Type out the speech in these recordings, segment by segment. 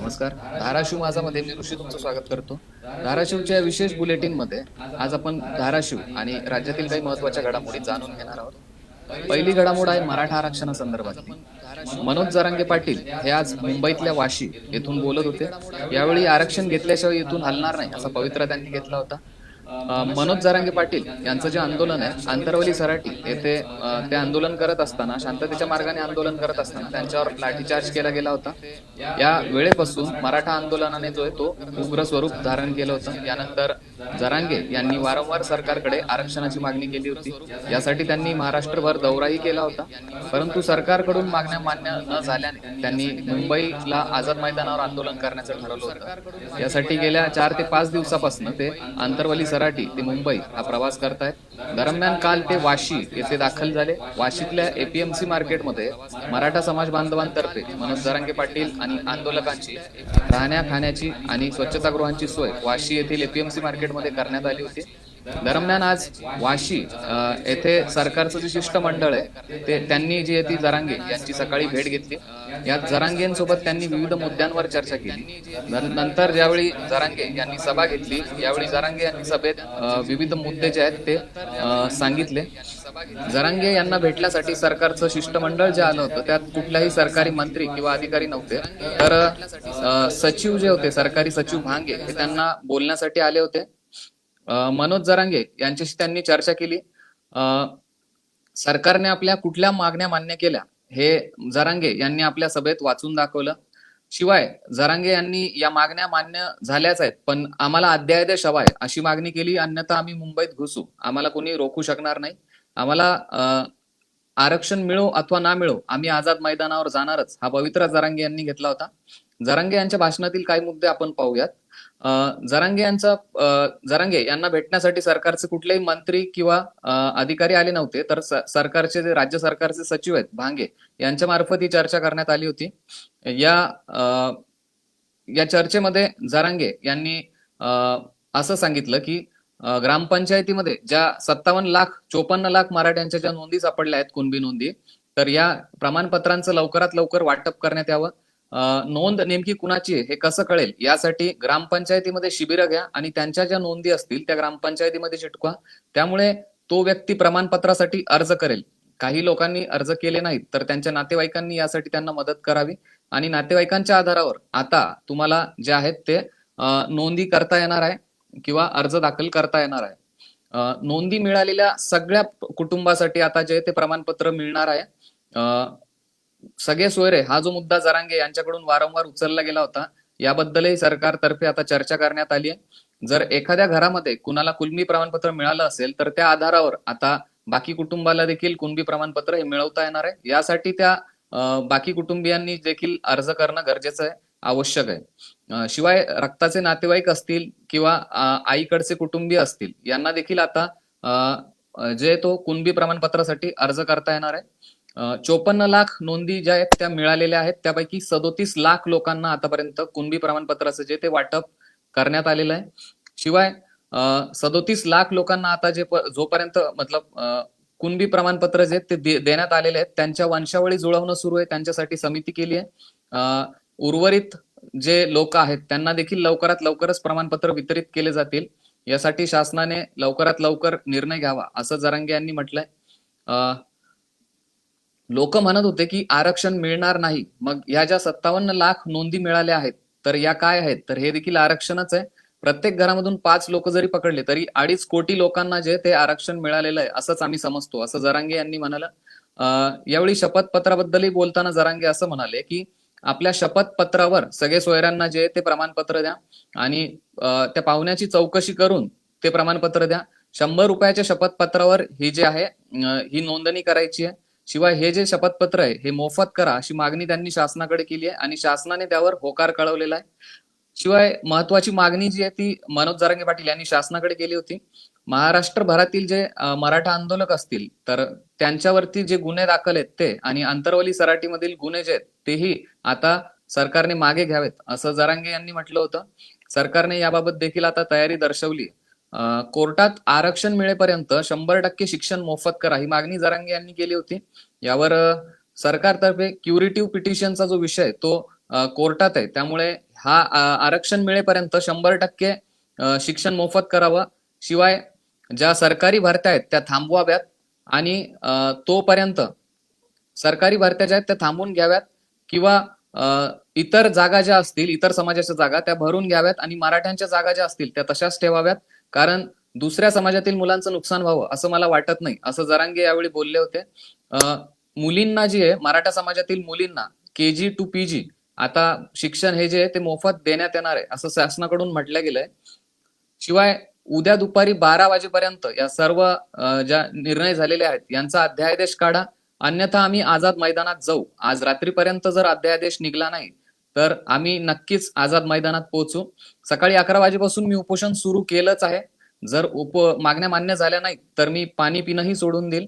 नमस्कार. धाराशिव माझामध्ये मी ऋषी तुमचं स्वागत करतो. धाराशिवच्या विशेष बुलेटिनमध्ये आज आपण धाराशिव आणि राज्यातील काही महत्त्वाच्या घडामोडी जाणून घेणार आहोत. पहिली घडामोड आहे मराठा आरक्षणासंदर्भातली मनोज जरांगे पाटील हे आज मुंबईतल्या वाशी येथून बोलत होते. यावेळी आरक्षण घेतल्याशिवाय येथून हलणार नाही असा पवित्रा त्यांनी घेतला होता. मनोज जरांगे पाटील यांचं जे आंदोलन आहे आंतरवली सराटी येथे ते आंदोलन करत असताना शांततेच्या मार्गाने आंदोलन करत असताना त्यांच्यावर लाठीचार्ज केला गेला होता. या वेळेपासून मराठा आंदोलनाने जो आहे तो उग्र स्वरूप धारण केलं होतं. यानंतर जरांगे यांनी वारंवार सरकारकडे आरक्षणाची मागणी केली होती. यासाठी त्यांनी महाराष्ट्रभर दौराही केला होता. परंतु सरकारकडून मागण्या मान्य न झाल्याने त्यांनी मुंबईला आझाद मैदानावर आंदोलन करण्याचं ठरवलं होतं. यासाठी गेल्या चार ते पाच दिवसापासून ते आंतरवली सराटी ते मुंबई हा प्रवास करतायत. दरम्यान काल ते वाशी येथे दाखल झाले. वाशीतल्या एपीएमसी मार्केटमध्ये मराठा समाज बांधवांतर्फे मनोज जरांगे पाटील आणि आंदोलकांची राहण्या खाण्याची आणि स्वच्छतागृहांची सोय वाशी येथील एपीएमसी मार्केटमध्ये करण्यात आली होती. दरम्यान आज वाशी येथे सरकारचं जे शिष्टमंडळ आहे ते त्यांनी जी आहे ती जरांगे यांची सकाळी भेट घेतली. या जरांगेंसोबत त्यांनी विविध मुद्द्यांवर चर्चा केली. नंतर ज्यावेळी जरांगे यांनी सभा घेतली यावेळी जरांगे यांनी सभेत विविध मुद्दे जे आहेत ते सांगितले. जरांगे यांना भेटण्यासाठी सरकारचं शिष्टमंडळ जे आलं होतं त्यात कुठल्याही सरकारी मंत्री किंवा अधिकारी नव्हते. तर सचिव जे होते सरकारी सचिव भांगे हे त्यांना बोलण्यासाठी आले होते. मनोज जरांगे यांच्याशी त्यांनी चर्चा केली. सरकारने आपल्या कुठल्या मागण्या मान्य केल्या हे जरांगे यांनी आपल्या सभेत वाचून दाखवलं. शिवाय जरांगे यांनी या मागण्या मान्य झाल्याच आहेत पण आम्हाला अध्यादेश हवाय अशी मागणी केली अन्यथा आम्ही मुंबईत घुसू. आम्हाला कोणी रोखू शकणार नाही. आम्हाला आरक्षण मिळो अथवा ना मिळो आम्ही आझाद मैदानावर जाणारच हा पवित्र जरांगे यांनी घेतला होता. जरांगे यांच्या भाषणातील काही मुद्दे आपण पाहूयात. जरांगे यांचा जरांगे यांना भेटण्यासाठी सरकारचे कुठलेही मंत्री किंवा अधिकारी आले नव्हते तर सरकारचे जे राज्य सरकारचे सचिव आहेत भांगे यांच्या मार्फत ही चर्चा करण्यात आली होती. या या चर्चेमध्ये जरांगे यांनी असं सांगितलं की ग्रामपंचायतीमध्ये ज्या सत्तावन्न लाख चोपन्न लाख मराठ्यांच्या ज्या नोंदी सापडल्या आहेत कुणबी नोंदी तर या प्रमाणपत्रांचं लवकरात लवकर वाटप करण्यात यावं. नोंद नेमकी कुणाची आहे हे कसं कळेल? यासाठी ग्रामपंचायतीमध्ये शिबिरं घ्या आणि त्यांच्या ज्या नोंदी असतील त्या ग्रामपंचायतीमध्ये चिटकवा. त्यामुळे तो व्यक्ती प्रमाणपत्रासाठी अर्ज करेल. काही लोकांनी अर्ज केले नाहीत तर त्यांच्या नातेवाईकांनी यासाठी त्यांना मदत करावी. आणि नातेवाईकांच्या आधारावर आता तुम्हाला जे आहेत ते नोंदी करता येणार आहे किंवा अर्ज दाखल करता येणार आहे. नोंदी मिळालेल्या सगळ्या कुटुंबासाठी आता जे ते प्रमाणपत्र मिळणार आहे. सगळे सोयरे हा जो मुद्दा जरांगे यांच्याकडून वारंवार उचलला गेला होता याबद्दलही सरकारतर्फे आता चर्चा करण्यात आली आहे. जर एखाद्या घरामध्ये कुणाला कुलमी प्रमाणपत्र मिळालं असेल तर त्या आधारावर आता बाकी कुटुंबाला देखील कुणबी प्रमाणपत्र हे मिळवता येणार आहे. यासाठी त्या बाकी कुटुंबियांनी देखील अर्ज करणं गरजेचं आहे आवश्यक आहे. शिवाय रक्ताचे नातेवाईक असतील किंवा आईकडचे कुटुंबीय असतील यांना देखील आता जे तो कुणबी प्रमाणपत्रासाठी अर्ज करता येणार आहे. चोपन्न लाख नोंदी ज्या आहेत त्या मिळालेल्या आहेत. त्यापैकी सदोतीस लाख लोकांना आतापर्यंत कुणबी प्रमाणपत्राचं जे ते वाटप करण्यात आलेलं आहे. शिवाय सदोतीस लाख लोकांना आता जे जोपर्यंत मतलब कुणबी प्रमाणपत्र जे ते देण्यात आलेले आहेत त्यांच्या वंशावळी जुळवणं सुरू आहे त्यांच्यासाठी समिती केली आहे. उर्वरित जे लोक आहेत त्यांना देखील लवकरात लवकरच प्रमाणपत्र वितरित केले जातील. यासाठी शासनाने लवकरात लवकर निर्णय घ्यावा असं जरांगे यांनी म्हटलंय. लोक म्हणत होते की आरक्षण मिळणार नाही. मग ह्या ज्या सत्तावन्न लाख नोंदी मिळाल्या आहेत तर या काय आहेत? तर हे देखील आरक्षणच आहे. प्रत्येक घरामधून पाच लोक जरी पकडले तरी अडीच कोटी लोकांना जे ते आरक्षण मिळालेलं आहे असंच आम्ही समजतो. असं जरांगे यांनी म्हणालं. अं, यावेळी शपथपत्राबद्दलही बोलताना जरांगे असं म्हणाले की आपल्या शपथपत्रावर सगळे सोयऱ्यांना जे ते प्रमाणपत्र द्या आणि त्या पाहुण्याची चौकशी करून ते प्रमाणपत्र द्या. शंभर रुपयाच्या शपथपत्रावर ही जे आहे ही नोंदणी करायची आहे. शिवाय हे जे शपथपत्र आहे हे मोफत करा अशी मागणी त्यांनी शासनाकडे केली आहे आणि शासनाने त्यावर होकार कळवलेला आहे. शिवाय महत्वाची मागणी जी आहे ती मनोज जरांगे पाटील यांनी शासनाकडे केली होती. महाराष्ट्रभरातील जे मराठा आंदोलक असतील तर त्यांच्यावरती जे गुन्हे दाखल आहेत ते आणि आंतरवली सराटीमधील गुन्हे जे आहेत तेही आता सरकारने मागे घ्यावेत असं जरांगे यांनी म्हटलं होतं. सरकारने याबाबत देखील आता तयारी दर्शवली कोर्टात आरक्षण मिळेपर्यंत शंभर टक्के शिक्षण मोफत करा. ही मागणी जरांगे यांनी केली होती. यावर सरकारतर्फे क्युरेटिव्ह पिटिशनचा जो विषय तो कोर्टात आहे. त्यामुळे हा आरक्षण मिळेपर्यंत शंभर टक्के शिक्षण मोफत करावं. शिवाय ज्या सरकारी भरत्या आहेत त्या थांबवाव्यात आणि तोपर्यंत सरकारी भरत्या ज्या आहेत त्या थांबून घ्याव्यात किंवा अ, इतर जागा ज्या असतील इतर समाजाच्या जागा त्या भरून घ्याव्यात आणि मराठ्यांच्या जागा ज्या असतील त्या तशाच ठेवाव्यात. कारण दुसऱ्या समाजातील मुलांचं नुकसान व्हावं असं मला वाटत नाही. असं जरांगे यावेळी बोलले होते. मुलींना जी आहे मराठा समाजातील मुलींना के जी टू पी जी आता शिक्षण हे जे आहे ते मोफत देण्यात येणार आहे असं शासनाकडून म्हटलं गेलंय. शिवाय उद्या दुपारी बारा वाजेपर्यंत या सर्व ज्या निर्णय झालेले आहेत यांचा अध्यादेश काढा. अन्यथा आम्ही आझाद मैदानात जाऊ. आज रात्रीपर्यंत जर अध्यादेश निघला नाही तर आम्ही नक्कीच आझाद मैदानात पोहोचू. सकाळी अकरा वाजेपासून मी उपोषण सुरू केलंच आहे. जर उप मागण्या मान्य झाल्या नाहीत तर मी पाणी पिणंही सोडून देईल.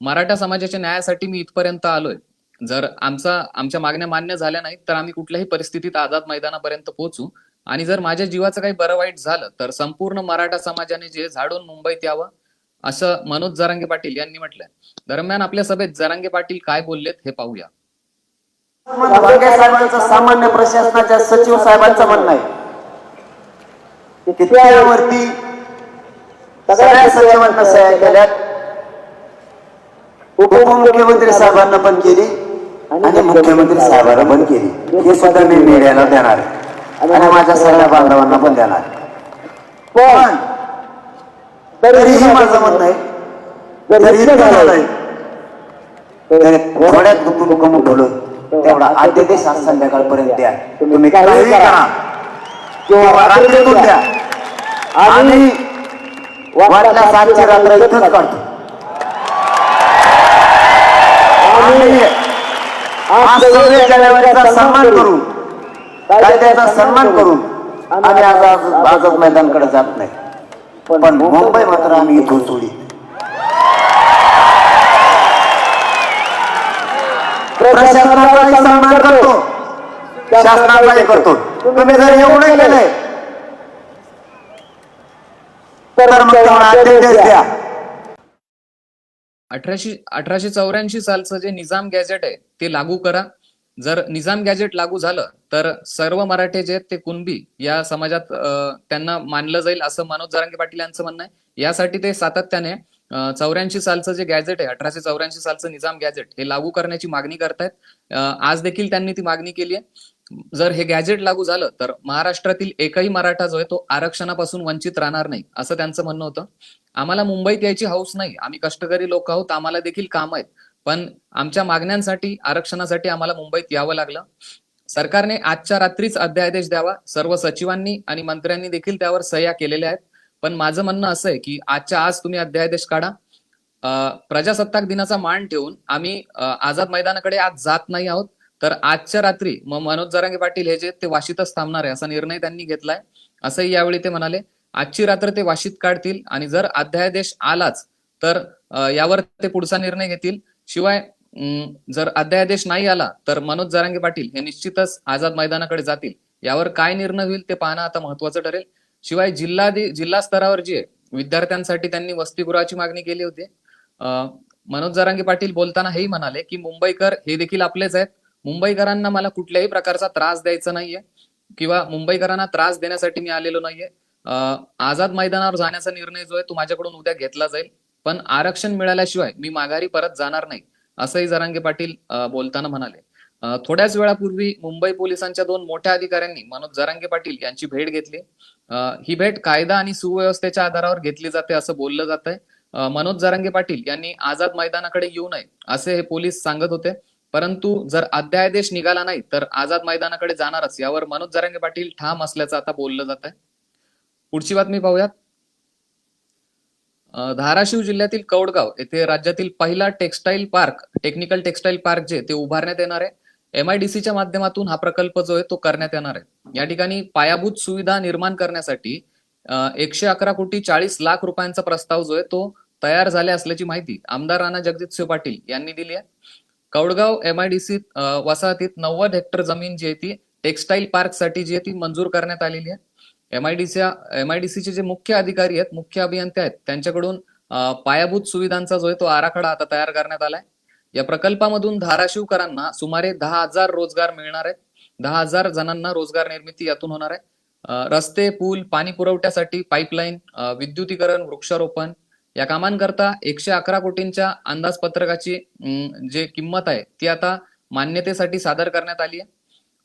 मराठा समाजाच्या न्यायासाठी मी इथपर्यंत आलोय. जर आमचा आमच्या मागण्या मान्य झाल्या नाहीत तर आम्ही कुठल्याही परिस्थितीत आझाद मैदानापर्यंत पोहोचू. आणि जर माझ्या जीवाचं काही बरं वाईट झालं तर संपूर्ण मराठा समाजाने जे झाडून मुंबईत यावं असं मनोज जरांगे पाटील यांनी म्हटलंय. दरम्यान आपल्या सभेत जरांगे पाटील काय बोललेत हे पाहूया. वांगे साहेबांचं सामान्य प्रशासनाच्या सचिव साहेबांचं म्हणणं आहे. की त्यावरती सगळ्या सचिवांना सह्या केल्यात. उपमुख्यमंत्री साहेबांना पण केली आणि मुख्यमंत्री साहेबांना पण केली. हे सुद्धा मी मीडियाला देणार आहे. आणि माझ्या सगळ्या बांधवांना पण देणार. पण तरीही माझं म्हणणं आहे. जर इतकं झालंय तर थोड्यात दुःख दुःख मोठवलं तेवढा आद्यदेश आज संध्याकाळपर्यंत द्या. तुम्ही काही करा. किंवा रात्रीतून द्या. आणि वाटल्या सातची रात्र इथंच काढतो. आणि आज सव्वीस जानेवारीचा सन्मान करून कायद्याचा सन्मान करून आम्ही आज आज मैदानकडे जात नाही. पण मुंबई मात्र आम्ही इथून सोडी प्रशासनाचाही सन्मान करतो. शासनाचाही करतो. तुम्ही जर एवढं केलंय तर मग अध्यादेश द्या. अठराशे अठराशे चौऱ्याऐंशी सालचं जे निजाम गॅजेट आहे ते लागू करा. जर निजाम गॅजेट लागू झालं तर सर्व मराठे जे आहेत ते कुणबी या समाजात त्यांना मानलं जाईल असं मनोज जरांगे पाटील यांचं म्हणणं आहे. यासाठी ते सातत्याने चौऱ्याऐंशी सालचं जे गॅजेट आहे अठराशे चौऱ्याऐंशी सालचं निजाम गॅजेट हे लागू करण्याची मागणी करतायत. आज देखील त्यांनी ती मागणी केली आहे. जर हे गॅजेट लागू झालं तर महाराष्ट्रातील एकही मराठा जो आहे तो आरक्षणापासून वंचित राहणार नाही असं त्यांचं म्हणणं होतं. आम्हाला मुंबईत यायची हौस नाही. आम्ही कष्टकरी लोक आहोत आम्हाला देखील काम आहेत. पण आमच्या मागण्यांसाठी आरक्षणासाठी आम्हाला मुंबईत यावं लागलं. सरकारने आजच्या रात्रीच अध्यादेश द्यावा. सर्व सचिवांनी आणि मंत्र्यांनी देखील त्यावर सह्या केलेल्या आहेत. पण माझं म्हणणं असं आहे की आजच्या आज तुम्ही अध्यादेश काढा. प्रजासत्ताक दिनाचा मान ठेवून आम्ही आझाद मैदानाकडे आज जात नाही आहोत. तर आजच्या रात्री मग मनोज जरांगे पाटील हे जे ते वाशीतच थांबणार आहे असा निर्णय त्यांनी घेतलाय. असंही यावेळी ते म्हणाले आजची रात्र ते वाशीत काढतील आणि जर अध्यादेश आलाच तर यावर ते पुढचा निर्णय घेतील. शिवाय अं, जर अध्यादेश नाही आला तर मनोज जरांगे पाटील हे निश्चितच आझाद मैदानाकडे जातील. यावर काय निर्णय होईल ते पाहणं आता महत्वाचं ठरेल. शिवाय जिल्हा जिल्हा स्तरावर जी आहे विद्यार्थ्यांसाठी त्यांनी वसतिगृहाची मागणी केली होती मनोज जरांगे पाटील बोलताना हेही म्हणाले की मुंबईकर हे देखील आपलेच आहेत. मुंबईकरांना मला कुठल्याही प्रकारचा त्रास द्यायचा नाहीये किंवा मुंबईकरांना त्रास देण्यासाठी मी आलेलो नाहीये. आझाद मैदानावर जाण्याचा निर्णय जो आहे तो माझ्याकडून उद्या घेतला जाईल पण आरक्षण मिळाल्याशिवाय मी माघारी परत जाणार नाही असंही जरांगे पाटील बोलताना म्हणाले. थोड्याच वेळापूर्वी मुंबई पोलिसांच्या दोन मोठ्या अधिकाऱ्यांनी मनोज जरांगे पाटील यांची भेट घेतली. ही भेट कायदा आणि सुव्यवस्थेच्या आधारावर घेतली जाते असं बोललं जात आहे मनोज जरांगे पाटील यांनी आझाद मैदानाकडे येऊ नये असे हे पोलीस सांगत होते. परंतु जर अध्यादेश निघाला नाही तर आझाद मैदानाकडे जाणारच. यावर मनोज जरांगे पाटील ठाम असल्याचं आता बोललं जात आहे पुढची बातमी पाहूयात. धाराशिव जिल्ह्यातील कौडगाव येथे राज्यातील पहिला textile park technical textile park जे ते उभारण्यात येणार आहे. एमआयडीसीच्या माध्यमातून हा प्रकल्प जो आहे तो करण्यात येणार आहे. या ठिकाणी पायाभूत सुविधा निर्माण करण्यासाठी एकशे अकरा कोटी चाळीस लाख रुपयांचा प्रस्ताव जो आहे तो तयार झाले असल्याची माहिती आमदार राणा जगजितसिंह पाटील यांनी दिली आहे. कौडगाव एमआयडीसी वसाहतीत नव्वद हेक्टर जमीन जी आहे ती टेक्सटाईल पार्कसाठी जी आहे ती मंजूर करण्यात आलेली आहे. एमआयडीसी एमआयडीसीचे जे मुख्य अधिकारी आहेत मुख्य अभियंते आहेत त्यांच्याकडून पायाभूत सुविधांचा जो आहे तो आराखडा आता तयार करण्यात आलाय. या प्रकल्पामधून धाराशिवकरांना सुमारे दहा हजार रोजगार मिळणार आहेत. दहा हजार जणांना रोजगार निर्मिती यातून होणार आहे. रस्ते पूल पाणी पुरवठ्यासाठी पाईपलाईन विद्युतीकरण वृक्षारोपण या कामांकरता एकशे अकरा कोटींच्या अंदाजपत्रकाची अं, जे किंमत आहे ती आता मान्यतेसाठी सादर करण्यात आली आहे.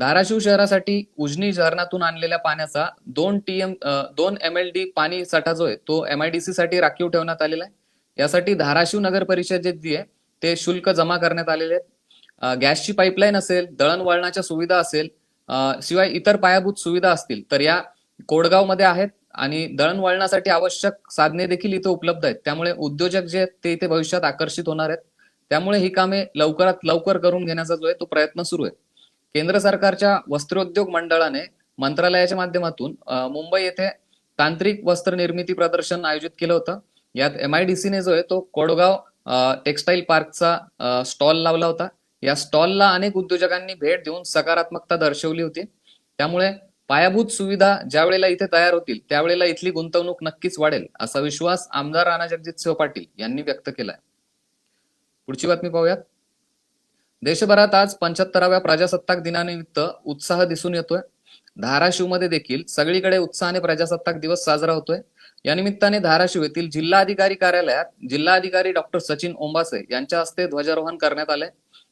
धाराशिव शहरासाठी उजनी धरणातून आणलेल्या पाण्याचा दोन टीएम दोन एम एल डी पाणी साठा जो आहे तो एमआयडीसी साठी राखीव ठेवण्यात आलेला आहे. यासाठी धाराशिव नगर परिषद जी आहे ते शुल्क जमा करण्यात आलेले आहेत. गॅसची पाईपलाईन असेल दळणवळणाच्या सुविधा असेल शिवाय इतर पायाभूत सुविधा असतील तर या कोडगावमध्ये आहेत आणि दळणवळणासाठी आवश्यक साधने देखील इथे उपलब्ध आहेत. त्यामुळे उद्योजक जे आहेत ते इथे भविष्यात आकर्षित होणार आहेत. त्यामुळे ही कामे लवकरात लवकर करून घेण्याचा जो आहे तो प्रयत्न सुरू आहे. केंद्र सरकारच्या वस्त्रोद्योग मंडळाने मंत्रालयाच्या माध्यमातून मुंबई येथे तांत्रिक वस्त्र निर्मिती प्रदर्शन आयोजित केलं होतं. यात एमआयडीसीने जो आहे तो कोडगाव टेक्सटाईल पार्कचा स्टॉल लावला होता. या स्टॉलला अनेक उद्योजकांनी भेट देऊन सकारात्मकता दर्शवली होती. त्यामुळे पायाभूत सुविधा ज्या वेळेला इथे तयार होतील त्यावेळेला इथली गुंतवणूक नक्कीच वाढेल असा विश्वास आमदार राणा जगजितसिंह पाटील यांनी व्यक्त केलाय. पुढची बातमी पाहूयात. देशभरात आज पंच्याहत्तराव्या प्रजासत्ताक दिनानिमित्त उत्साह दिसून येतोय. धाराशिवमध्ये देखील सगळीकडे उत्साहाने प्रजासत्ताक दिवस साजरा होतोय. या निमित्ताने धाराशिव येथील जिल्हाधिकारी कार्यालयात जिल्हाधिकारी डॉक्टर सचिन ओंबासे यांच्या हस्ते ध्वजारोहण करण्यात आले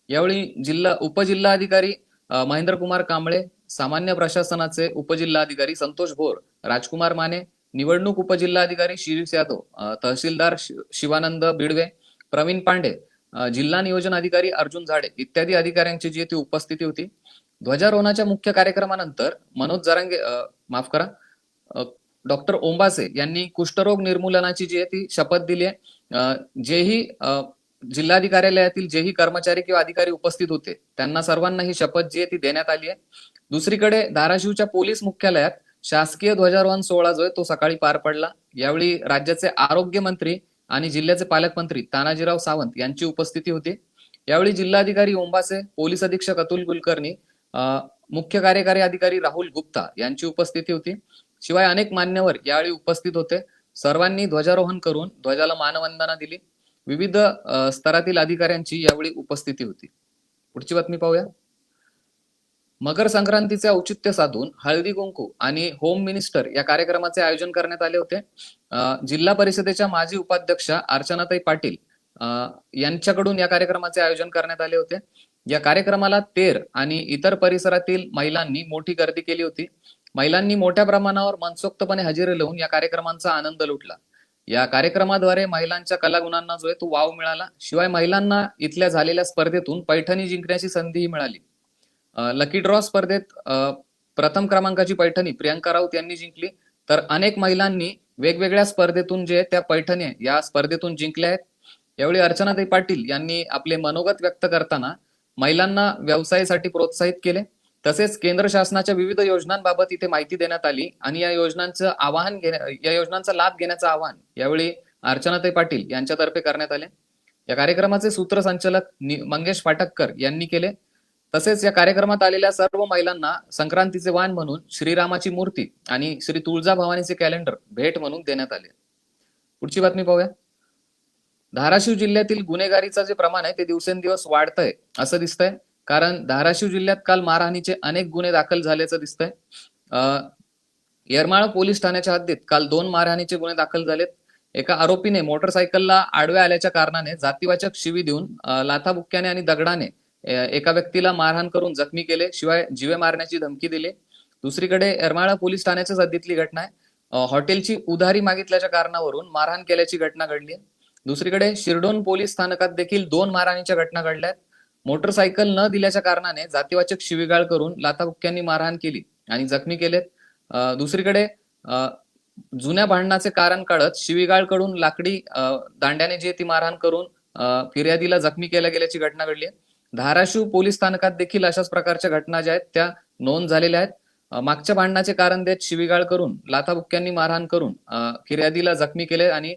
यावेळी जिल्हा उपजिल्हाधिकारी महेंद्र कुमार कांबळे सामान्य प्रशासनाचे उपजिल्हाधिकारी संतोष भोर राजकुमार माने निवडणूक उपजिल्हाधिकारी शिरीष यादव तहसीलदार शिवानंद बिडवे प्रवीण पांडे जिल्हा नियोजन अधिकारी अर्जुन झाडे इत्यादी अधिकाऱ्यांची जी ती उपस्थिती होती. ध्वजारोहणाच्या मुख्य कार्यक्रमानंतर मनोज जरांगे माफ करा डॉक्टर ओंबासे यांनी कुष्ठरोग निर्मूलनाची जी आहे ती शपथ दिली आहे. जेही जिल्हाधिकारी जिल्हाधिकार्यालयातील जेही कर्मचारी किंवा अधिकारी उपस्थित होते त्यांना सर्वांना ही शपथ जी आहे ती देण्यात आली आहे. दुसरीकडे धाराशिवच्या पोलीस मुख्यालयात शासकीय ध्वजारोहण सोहळा जो आहे तो सकाळी पार पडला. यावेळी राज्याचे आरोग्य मंत्री आणि जिल्ह्याचे पालकमंत्री तानाजीराव सावंत यांची उपस्थिती होती. यावेळी जिल्हाधिकारी ओंबासे पोलीस अधीक्षक अतुल कुलकर्णी मुख्य कार्यकारी अधिकारी राहुल गुप्ता यांची उपस्थिती होती. शिवाय अनेक मान्यवर यावेळी उपस्थित होते. सर्वांनी ध्वजारोहण करून ध्वजाला मानवंदना दिली. विविध स्तरातील अधिकाऱ्यांची यावेळी उपस्थिती होती. पुढची बातमी पाहूया. मकर संक्रांतीचे औचित्य साधून हळदी कुंकू आणि होम मिनिस्टर या कार्यक्रमाचे आयोजन करण्यात आले होते. जिल्हा परिषदेच्या माजी उपाध्यक्षा अर्चनाताई पाटील यांच्याकडून या कार्यक्रमाचे आयोजन करण्यात आले होते. या कार्यक्रमाला तेर आणि इतर परिसरातील महिलांनी मोठी गर्दी केली होती. महिलांनी मोठ्या प्रमाणावर मनसोक्तपणे हजेरी लावून या कार्यक्रमांचा आनंद लुटला. या कार्यक्रमाद्वारे महिलांच्या कलागुणांना जो आहे तो वाव मिळाला. शिवाय महिलांना इथल्या झालेल्या स्पर्धेतून पैठणी जिंकण्याची संधीही मिळाली. लकी ड्रॉ स्पर्धेत प्रथम क्रमांकाची पैठणी प्रियंका राऊत यांनी जिंकली. तर अनेक महिलांनी वेगवेगळ्या स्पर्धेतून जे त्या पैठणी या स्पर्धेतून जिंकल्या आहेत. यावेळी अर्चनाताई पाटील यांनी आपले मनोगत व्यक्त करताना महिलांना व्यवसायासाठी प्रोत्साहित केले. तसेच केंद्र शासनाच्या विविध योजनांबाबत इथे माहिती देण्यात आली आणि या योजनांचं आवाहन घेण्या या योजनांचा लाभ घेण्याचं आवाहन यावेळी अर्चनाताई पाटील यांच्यातर्फे करण्यात आले. या कार्यक्रमाचे सूत्रसंचालक मंगेश फाटक्कर यांनी केले. तसेच या कार्यक्रमात आलेल्या सर्व महिलांना संक्रांतीचे वाण म्हणून श्रीरामाची मूर्ती आणि श्री तुळजा भवानीचे कॅलेंडर भेट म्हणून देण्यात आले. पुढची बातमी पाहूया. धाराशिव जिल्ह्यातील गुन्हेगारीचं जे प्रमाण आहे ते दिवसेंदिवस वाढतंय असं दिसतंय. कारण धाराशिव जिल्ह्यात काल मारहाणीचे अनेक गुन्हे दाखल झाल्याचं दिसतंय. अं, येरमाळा पोलीस ठाण्याच्या हद्दीत काल दोन मारहाणीचे गुन्हे दाखल झालेत. एका आरोपीने मोटरसायकलला आडव्या आल्याच्या कारणाने जातीवाचक शिवी देऊन लाथाबुक्क्याने आणि दगडाने एका व्यक्तीला मारहाण करून जखमी केले शिवाय जीवे मारण्याची धमकी दिली. दुसरीकडे येरमाळा पोलीस ठाण्याच्या हद्दीतली घटना आहे. हॉटेलची उधारी मागितल्याच्या कारणावरून मारहाण केल्याची घटना घडली दुसरीकडे शिरडोन पोलीस स्थानकात देखील दोन मारहाणीच्या घटना घडल्या आहेत. मोटरसायकल न दिल्याच्या कारणाने जातीवाचक शिवीगाळ करून लाथाबुक्क्यांनी मारहाण केली आणि जखमी केलेत. दुसरीकडे जुन्या भांडणाचे कारण काढत शिवीगाळकडून लाकडी अं, दांड्याने जे ती मारहाण करून अं, फिर्यादीला जखमी केल्या गेल्याची घटना घडली आहे. धाराशिव पोलीस स्थानकात देखील अशाच प्रकारच्या घटना ज्या आहेत त्या नोंद झालेल्या आहेत. मागच्या भांडणाचे कारण देत शिवीगाळ करून लाथाबुक्क्यांनी मारहाण करून फिर्यादीला जखमी केले आणि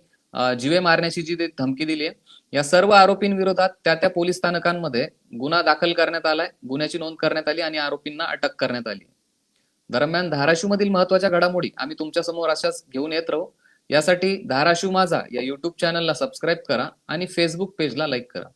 जीवे मारण्याची जी धमकी दिली आहे या सर्व आरोपींविरोधात त्या त्या पोलीस स्थानकांमध्ये गुन्हा दाखल करण्यात आलाय गुन्ह्याची नोंद करण्यात आली आणि आरोपींना अटक करण्यात आली. दरम्यान धाराशिव मधील महत्त्वाच्या घडामोडी आम्ही तुमच्यासमोर अशाच घेऊन येत राहू. यासाठी धाराशिव माझा या युट्यूब चॅनलला सबस्क्राईब करा आणि फेसबुक पेजला लाईक करा.